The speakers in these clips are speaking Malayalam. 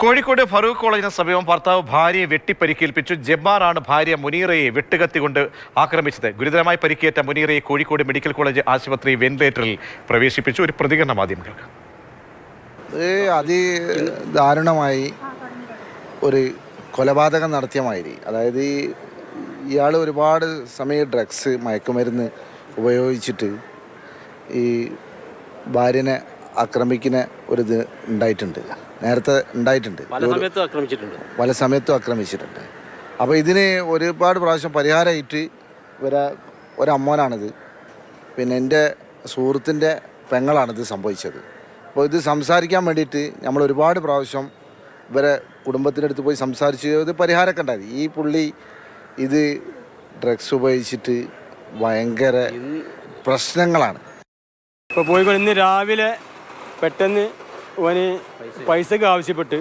കോഴിക്കോട് ഫറൂഖ് കോളേജിന് സമീപം ഭർത്താവ് ഭാര്യയെ വെട്ടിപ്പരിക്കേൽപ്പിച്ചു. ജബ്ബാറാണ് ഭാര്യ മുനീറയെ വെട്ടുകത്തി കൊണ്ട് ആക്രമിച്ചത്. ഗുരുതരമായി പരിക്കേറ്റ മുനീറയെ കോഴിക്കോട് മെഡിക്കൽ കോളേജ് ആശുപത്രി വെന്റിലേറ്ററിൽ പ്രവേശിപ്പിച്ചു. ഒരു പ്രതികരണം ആദ്യം കേൾക്കാം. ഇത് അതിദാരുണമായി ഒരു കൊലപാതകം നടത്തിയ മാതിരി. അതായത് ഇയാൾ ഒരുപാട് സമയം ഡ്രഗ്സ് മയക്കുമരുന്ന് ഉപയോഗിച്ചിട്ട് ഈ ഭാര്യനെ ആക്രമിക്കുന്ന ഒരു ഇത് ഉണ്ടായിട്ടുണ്ട്. നേരത്തെ ഉണ്ടായിട്ടുണ്ട്. പല സമയത്തും ആക്രമിച്ചിട്ടുണ്ട്. പല സമയത്തും ആക്രമിച്ചിട്ടുണ്ട്. അപ്പോൾ ഇതിന് ഒരുപാട് പ്രാവശ്യം പരിഹാരമായിട്ട് ഇവരെ ഒരമ്മോനാണിത്. പിന്നെ എന്റെ സുഹൃത്തിന്റെ പെങ്ങളാണിത് സംഭവിച്ചത്. അപ്പോൾ ഇത് സംസാരിക്കാൻ വേണ്ടിയിട്ട് നമ്മൾ ഒരുപാട് പ്രാവശ്യം ഇവരെ കുടുംബത്തിന്റെ അടുത്ത് പോയി സംസാരിച്ച് ഇത് പരിഹാരമൊക്കെ ഉണ്ടായി. ഈ പുള്ളി ഇത് ഡ്രഗ്സ് ഉപയോഗിച്ചിട്ട് ഭയങ്കര പ്രശ്നങ്ങളാണ്. ഇപ്പോൾ കോഴിക്കോട് ഇന്ന് രാവിലെ പെട്ടെന്ന് ഓന് പൈസക്ക് ആവശ്യപ്പെട്ട്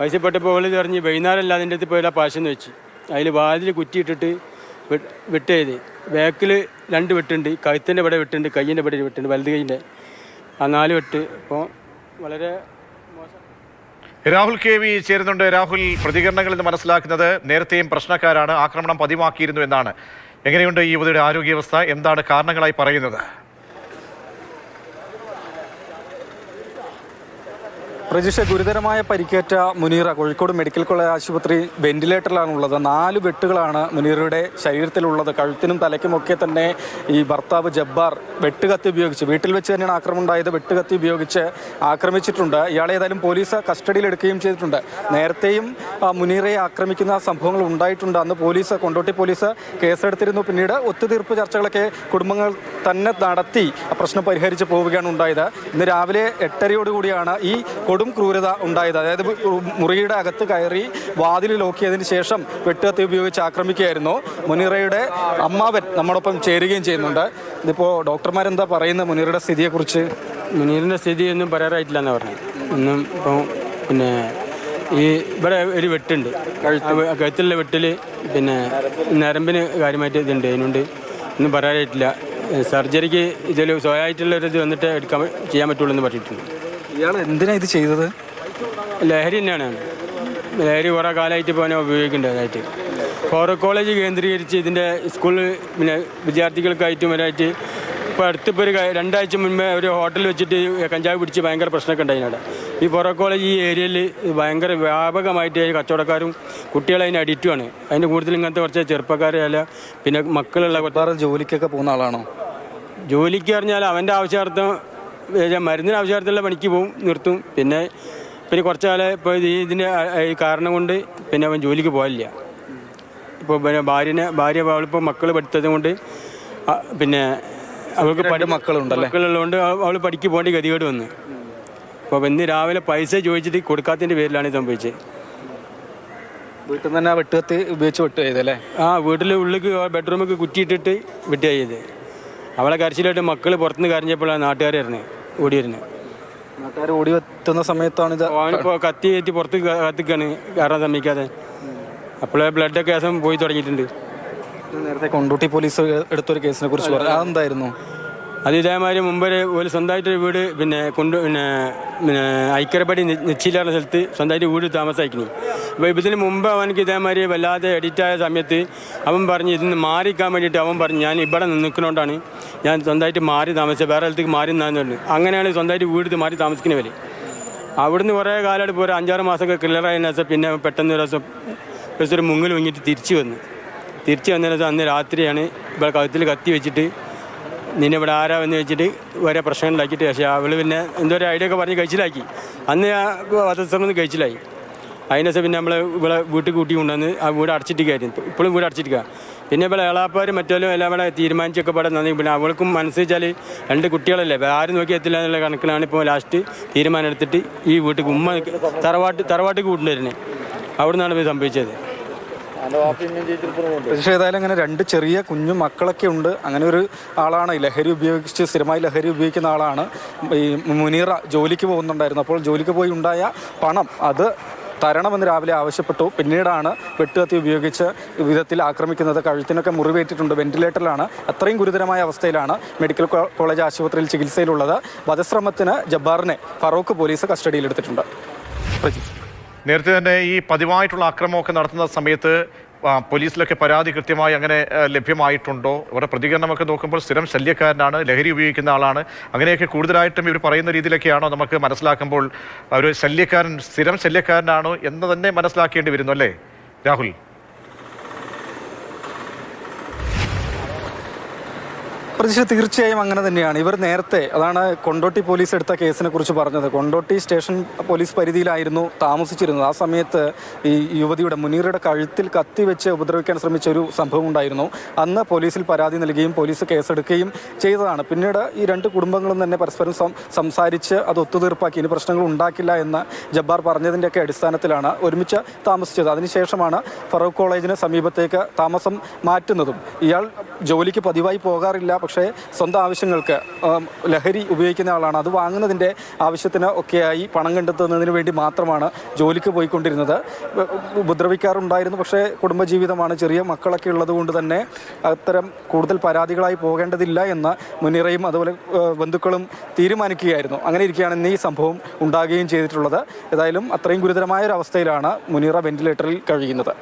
ആവശ്യപ്പെട്ടപ്പോൾ ഓൾ പറഞ്ഞ് വൈകുന്നേരം അല്ല അതിന്റെ അടുത്ത് പോയാൽ പാശെന്ന് വെച്ച്. അതിൽ വാതിൽ കുറ്റിയിട്ടിട്ട് വിട്ടേത്. വെട്ട് ചെയ്ത് ബാക്കിൽ രണ്ട് വെട്ടുണ്ട്. കഴുത്തിന്റെ ഇവിടെ വെട്ടുണ്ട് കയ്യിന്റെ ഇവിടെ വെട്ടുണ്ട് വലത് കൈയിന്റെ ആ നാല് വെട്ട്. അപ്പോൾ വളരെ രാഹുൽ കെ വി ചേരുന്നുണ്ട്. രാഹുൽ പ്രതികരണങ്ങളിൽ നിന്ന് മനസ്സിലാക്കുന്നത് നേരത്തെയും പ്രശ്നക്കാരാണ്. ആക്രമണം പതിവാക്കിയിരുന്നു എന്നാണ്. എങ്ങനെയുണ്ട് ഈ യുവതിയുടെ ആരോഗ്യാവസ്ഥ? എന്താണ് കാരണങ്ങളായി പറയുന്നത്? പ്രജിഷ ഗുരുതരമായ പരിക്കേറ്റ മുനീറ കോഴിക്കോട് മെഡിക്കൽ കോളേജ് ആശുപത്രി വെന്റിലേറ്ററിലാണ് വെന്റിലേറ്ററിലാണുള്ളത്. നാല് വെട്ടുകളാണ് മുനീറയുടെ ശരീരത്തിലുള്ളത്. കഴുത്തിനും തലയ്ക്കുമൊക്കെ തന്നെ ഈ ഭർത്താവ് ജബ്ബാർ വെട്ടുകത്തി ഉപയോഗിച്ച് വീട്ടിൽ വെച്ച് തന്നെയാണ് ആക്രമണം ഉണ്ടായത്. വെട്ടുകത്തി ഉപയോഗിച്ച് ആക്രമിച്ചിട്ടുണ്ട്. ഇയാളെ ഏതായാലും പോലീസ് കസ്റ്റഡിയിലെടുക്കുകയും ചെയ്തിട്ടുണ്ട്. നേരത്തെയും മുനീറയെ ആക്രമിക്കുന്ന സംഭവങ്ങൾ ഉണ്ടായിട്ടുണ്ട്. അന്ന് പോലീസ് കൊണ്ടോട്ടി പോലീസ് കേസെടുത്തിരുന്നു. പിന്നീട് ഒത്തുതീർപ്പ് ചർച്ചകളൊക്കെ കുടുംബങ്ങൾ തന്നെ നടത്തി പ്രശ്നം പരിഹരിച്ച് പോവുകയാണ് ഉണ്ടായത്. ഇന്ന് രാവിലെ എട്ടരയോടുകൂടിയാണ് ഈ കൊടും ക്രൂരത ഉണ്ടായത്. അതായത് മുറിയുടെ അകത്ത് കയറി വാതിൽ ലോക്കിയതിന് ശേഷം വെട്ടുകത്തി ഉപയോഗിച്ച് ആക്രമിക്കുകയായിരുന്നു മുനീറയുടെ അമ്മാവൻ നമ്മോടൊപ്പം ചേരുകയും ചെയ്യുന്നുണ്ട്. ഇതിപ്പോൾ ഡോക്ടർമാരെന്താ പറയുന്നത്? മുനീറയുടെ സ്ഥിതിയെക്കുറിച്ച്. മുനീറിന്റെ സ്ഥിതി ഒന്നും പറയാറായിട്ടില്ല എന്നാണ് പറഞ്ഞത്. ഒന്നും ഇപ്പോൾ പിന്നെ ഈ ഇവിടെ ഒരു വെട്ടുണ്ട്. കഴുത്തിലുള്ള വെട്ടിൽ പിന്നെ നരമ്പിന് കാര്യമായിട്ട് ഇതുണ്ട്. അതിനുണ്ട് ഒന്നും പറയാനായിട്ടില്ല. സർജറിക്ക് ഇതിൽ സ്വയമായിട്ടുള്ള ഒരു ഇത് വന്നിട്ട് എടുക്കാൻ ചെയ്യാൻ പറ്റുള്ളൂ എന്ന് പറഞ്ഞിട്ടുണ്ട്. ഇയാൾ എന്തിനാ ഇത് ചെയ്തത്? ലഹരി തന്നെയാണ്. ലഹരി കുറേ കാലമായിട്ട് ഇപ്പോൾ അവനെ ഉപയോഗിക്കേണ്ടതായിട്ട് ഫോറോ കോളേജ് കേന്ദ്രീകരിച്ച് ഇതിന്റെ സ്കൂളിൽ പിന്നെ വിദ്യാർത്ഥികൾക്കായിട്ടും വരായിട്ട് ഇപ്പോൾ അടുത്തിപ്പോൾ ഒരു രണ്ടാഴ്ച മുൻപേ ഒരു ഹോട്ടലിൽ വെച്ചിട്ട് കഞ്ചാവ് പിടിച്ച് ഭയങ്കര പ്രശ്നമൊക്കെ ഉണ്ടായിരുന്നു അവിടെ. ഈ ഫോറോ കോളേജ് ഈ ഏരിയയിൽ ഭയങ്കര വ്യാപകമായിട്ട് കച്ചവടക്കാരും കുട്ടികളെ അതിന് അഡിക്റ്റുമാണ് അതിന്റെ കൂടുതൽ ഇങ്ങനത്തെ കുറച്ച് ചെറുപ്പക്കാരല്ല പിന്നെ മക്കളുള്ള വേറെ ജോലിക്കൊക്കെ പോകുന്ന ആളാണോ? ജോലിക്ക് പറഞ്ഞാൽ അവന്റെ ആവശ്യാർത്ഥം മരുന്നിന് ആവശ്യാർത്ഥമുള്ള പണിക്ക് പോവും നിർത്തും. പിന്നെ പിന്നെ കുറച്ച് കാലം ഇപ്പോൾ ഇതിന്റെ ഈ കാരണം കൊണ്ട് പിന്നെ അവൻ ജോലിക്ക് പോകില്ല ഇപ്പോൾ പിന്നെ ഭാര്യനെ ഭാര്യ അവളിപ്പോൾ മക്കൾ പഠിത്തത് കൊണ്ട് പിന്നെ അവൾക്ക് പഠി മക്കളുണ്ടല്ലേ? മക്കളുള്ളതുകൊണ്ട് അവൾ പഠിക്ക് പോകേണ്ട ഗതികേട് വന്നു. അപ്പോൾ ഇന്ന് രാവിലെ പൈസ ചോദിച്ചിട്ട് കൊടുക്കാത്തതിന്റെ പേരിലാണ് ഇത് സംഭവിച്ചത്. വീട്ടിൽ നിന്ന് തന്നെ വെട്ടുകത്ത് ഉപയോഗിച്ച് വെട്ട് ചെയ്തല്ലേ ആ വീട്ടിൽ ഉള്ളിക്ക് ബെഡ്റൂമൊക്കെ കുറ്റിയിട്ടിട്ട് വിട്ടുക ചെയ്ത് അവളെ കരച്ചിലായിട്ട് മക്കൾ പുറത്തുനിന്ന് കരഞ്ഞപ്പോഴാണ് നാട്ടുകാർ വരുന്നത് ഓടി വരുന്നത് നാട്ടുകാർ ഓടി എത്തുന്ന സമയത്താണ് ഇത് അവനിപ്പോൾ കത്തി കയറ്റി പുറത്ത് കത്തിക്കാണ് കയറാൻ സമ്മതിക്കാതെ. അപ്പോഴേ ബ്ലഡൊക്കെ കേസം പോയി തുടങ്ങിയിട്ടുണ്ട്. നേരത്തെ കൊണ്ടോട്ടി പോലീസ് എടുത്തൊരു കേസിനെ കുറിച്ച് പറഞ്ഞു അതെന്തായിരുന്നു? അത് ഇതേമാതിരി മുമ്പ് ഒരു സ്വന്തമായിട്ടൊരു വീട് പിന്നെ കൊണ്ട് പിന്നെ പിന്നെ ഐക്കരപ്പടി നിശ്ചയിലാണ് സ്ഥലത്ത് സ്വന്തമായിട്ട് വീട് താമസിക്കുന്നു അപ്പോൾ ഇതിന് മുമ്പ് അവനക്ക് ഇതേമാതിരി വല്ലാതെ എഡിറ്റായ സമയത്ത് അവൻ പറഞ്ഞ് ഇതിന് മാറിക്കാൻ വേണ്ടിയിട്ട് അവൻ പറഞ്ഞു ഞാൻ ഇവിടെ നിൽക്കുന്നതുകൊണ്ടാണ് ഞാൻ സ്വന്തമായിട്ട് മാറി താമസിച്ചത് വേറെ സ്ഥലത്തേക്ക് മാറി നിന്നാന്ന് പറഞ്ഞു. അങ്ങനെയാണ് സ്വന്തമായിട്ട് വീട് മാറി താമസിക്കുന്നവർ അവിടുന്ന് കുറേ കാലമായിട്ട് ഇപ്പോൾ അഞ്ചാറ് മാസമൊക്കെ ക്ലിയറായതിനു ശേഷം പിന്നെ പെട്ടെന്ന് ഒരു ദിവസം ഒരു ദിവസം മുങ്ങിൽ മുങ്ങിയിട്ട് തിരിച്ചു വന്നു. തിരിച്ചു വന്നതിന് ദിവസം അന്ന് രാത്രിയാണ് ഇവിടെ കഴുത്തിൽ കത്തി വെച്ചിട്ട് നിന്നെ ഇവിടെ എന്ന് വെച്ചിട്ട് വരെ പ്രശ്നം ഉണ്ടാക്കിയിട്ട് പക്ഷേ അവൾ പിന്നെ എന്തോ ഒരു ഐഡിയ ഒക്കെ പറഞ്ഞ് കഴിച്ചിലാക്കി. അന്ന് ആ വധശ്രമം കഴിച്ചിലായി. അതിനെ പിന്നെ നമ്മൾ ഇവിടെ വീട്ടിൽ കൂട്ടി കൊണ്ടുവന്ന് ആ വീട് അടച്ചിട്ടിരിക്കുകയായിരുന്നു ഇപ്പോഴും വീട് അടച്ചിരിക്കുക പിന്നെ ഇവിടെ ഏളാപ്പാർ മറ്റോലും എല്ലാം ഇവിടെ തീരുമാനിച്ചൊക്കെ പാടെ നന്ദി. പിന്നെ അവൾക്കും മനസ്സിച്ചാൽ രണ്ട് കുട്ടികളല്ലേ. ആരും നോക്കി എത്തില്ല എന്നുള്ള കണക്കിലാണ് ഇപ്പോൾ ലാസ്റ്റ് തീരുമാനം എടുത്തിട്ട് ഈ വീട്ടിൽ ഉമ്മ തറവാട്ട് തറവാട്ടിൽ കൂട്ടുണ്ടായിരുന്നത് അവിടെ നിന്നാണ് ഇത് സംഭവിച്ചത്. പക്ഷേ ഏതായാലും അങ്ങനെ രണ്ട് ചെറിയ കുഞ്ഞു മക്കളൊക്കെ ഉണ്ട്. അങ്ങനെ ഒരു ആളാണ് ഈ ലഹരി ഉപയോഗിച്ച് സ്ഥിരമായി ലഹരി ഉപയോഗിക്കുന്ന ആളാണ്. ഈ മുനീറ ജോലിക്ക് പോകുന്നുണ്ടായിരുന്നു. അപ്പോൾ ജോലിക്ക് പോയി ഉണ്ടായ പണം അത് തരണമെന്ന് രാവിലെ ആവശ്യപ്പെട്ടു. പിന്നീടാണ് വെട്ടുകത്തി ഉപയോഗിച്ച് വിധത്തിൽ ആക്രമിക്കുന്നത്. കഴുത്തിനൊക്കെ മുറിവേറ്റിട്ടുണ്ട്. വെന്റിലേറ്ററിലാണ്. അത്രയും ഗുരുതരമായ അവസ്ഥയിലാണ് മെഡിക്കൽ കോളേജ് ആശുപത്രിയിൽ ചികിത്സയിലുള്ളത്. വധശ്രമത്തിന് ജബ്ബാറിനെ ഫറൂഖ് പോലീസ് കസ്റ്റഡിയിലെടുത്തിട്ടുണ്ട്. നേരത്തെ തന്നെ ഈ പതിവായിട്ടുള്ള അക്രമമൊക്കെ നടത്തുന്ന സമയത്ത് പോലീസിലൊക്കെ പരാതി കൃത്യമായി അങ്ങനെ ലഭ്യമായിട്ടുണ്ടോ? ഇവരുടെ പ്രതികരണമൊക്കെ നോക്കുമ്പോൾ സ്ഥിരം ശല്യക്കാരനാണ് ലഹരി ഉപയോഗിക്കുന്ന ആളാണ്. അങ്ങനെയൊക്കെ കൂടുതലായിട്ടും ഇവർ പറയുന്ന രീതിയിലൊക്കെയാണോ നമുക്ക് മനസ്സിലാക്കുമ്പോൾ ഒരു ശല്യക്കാരൻ സ്ഥിരം ശല്യക്കാരനാണോ എന്ന് തന്നെ മനസ്സിലാക്കേണ്ടി വരുന്നു അല്ലേ? രാഹുൽ. പ്രതീക്ഷ തീർച്ചയായും അങ്ങനെ തന്നെയാണ്. ഇവർ നേരത്തെ അതാണ് കൊണ്ടോട്ടി പോലീസ് എടുത്ത കേസിനെ കുറിച്ച് പറഞ്ഞത്. കൊണ്ടോട്ടി സ്റ്റേഷൻ പോലീസ് പരിധിയിലായിരുന്നു താമസിച്ചിരുന്നത്. ആ സമയത്ത് ഈ യുവതിയുടെ മുനീറയുടെ കഴുത്തിൽ കത്തി വെച്ച് ഉപദ്രവിക്കാൻ ശ്രമിച്ച ഒരു സംഭവം ഉണ്ടായിരുന്നു. അന്ന് പോലീസിൽ പരാതി നൽകുകയും പോലീസ് കേസെടുക്കുകയും ചെയ്തതാണ്. പിന്നീട് ഈ രണ്ട് കുടുംബങ്ങളും തന്നെ പരസ്പരം സംസാരിച്ച് അത് ഒത്തുതീർപ്പാക്കി. ഇനി പ്രശ്നങ്ങൾ ഉണ്ടാക്കില്ല എന്ന് ജബ്ബാർ പറഞ്ഞതിന്റെയൊക്കെ അടിസ്ഥാനത്തിലാണ് ഒരുമിച്ച് താമസിച്ചത്. അതിനുശേഷമാണ് ഫറൂഖ് കോളേജിന് സമീപത്തേക്ക് താമസം മാറ്റുന്നതും. ഇയാൾ ജോലിക്ക് പതിവായി പോകാറില്ല. പക്ഷേ സ്വന്തം ആവശ്യങ്ങൾക്ക് ലഹരി ഉപയോഗിക്കുന്ന ആളാണ്. അത് വാങ്ങുന്നതിന്റെ ആവശ്യത്തിന് ഒക്കെയായി പണം കണ്ടെത്തുന്നതിന് വേണ്ടി മാത്രമാണ് ജോലിക്ക് പോയിക്കൊണ്ടിരുന്നത്. ഉപദ്രവിക്കാറുണ്ടായിരുന്നു. പക്ഷേ കുടുംബജീവിതമാണ്. ചെറിയ മക്കളൊക്കെ ഉള്ളതുകൊണ്ട് തന്നെ അത്തരം കൂടുതൽ പരാതികളായി പോകേണ്ടതില്ല എന്ന് മുനിറയും അതുപോലെ ബന്ധുക്കളും തീരുമാനിക്കുകയായിരുന്നു. അങ്ങനെ ഇരിക്കുകയാണ് ഇന്ന് ഈ സംഭവം ഉണ്ടാകുകയും ചെയ്തിട്ടുള്ളത്. ഏതായാലും അത്രയും ഗുരുതരമായ ഒരു അവസ്ഥയിലാണ് മുനീറ വെന്റിലേറ്ററിൽ കഴിയുന്നത്.